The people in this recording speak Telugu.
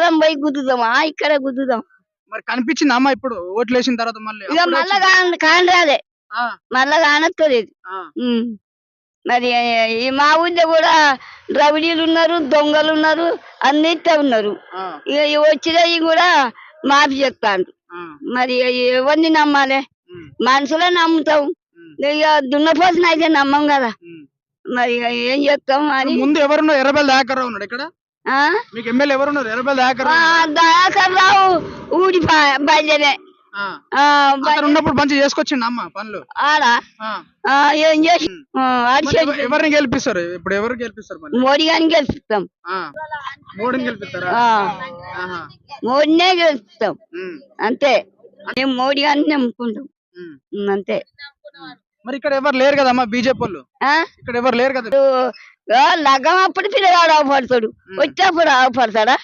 కాలం పోయి గుద్దుదామా? ఇక్కడ గుద్దుదాం. మరి కనిపించింది అమ్మ ఇప్పుడు? ఓట్లు వేసిన తర్వాత మళ్ళీ ఇక అప్పుడే మళ్ళా. కాన ఆ, మళ్ళా ఆ, ఉమ్. మరి ఈ మా ఊళ్ళో కూడా ద్రవిడీలు ఉన్నారు దొంగలు ఉన్నారు అన్నిట్లో ఉన్నారు. ఆ, ఇక ఈ వచ్చినవి కూడా మాఫీ చెప్తాను ఆ, మరి ఎవరిని నమ్మాలి? ఉమ్, మనుషులే నమ్ముతాం. ఉమ్, ఇక దున్నపోసిన అయితే నమ్మం కదా. ఉమ్. మరి ఇక ఏం చెప్తాం అని. ముందు ఎవరున్నారు ఎర్రబెల్ దయాకర్ ఉన్నాడు ఇక్కడ? మీకు ఎమ్మెల్యే ఎవరున్నారు? ఎర్రబెల్ దయాకర్ ఆ, దయాకర్ రావు బయలుదేరే. ఉన్నప్పుడు చేసుకొచ్చిండు అమ్మ పనులు. ఆ, ఏం చేసి ఎవరిని గెలిపిస్తారు? ఇప్పుడు ఎవరు గెలిపిస్తారు మోడీ గారిని మోడీని గెలిపిస్తారా? మోడీనే ఉమ్, అంతే. మేము మోడీ గారిని నమ్ముకుంటాం అంతే. మరి ఇక్కడ ఎవరు లేరు కదమ్మా? బీజేపీ వాళ్ళు? ఇక్కడ ఎవరు లేరు కదా? లగ్గం అప్పుడు పిల్లగాడు అవపడతాడు వచ్చేప్పుడు అవపడతాడా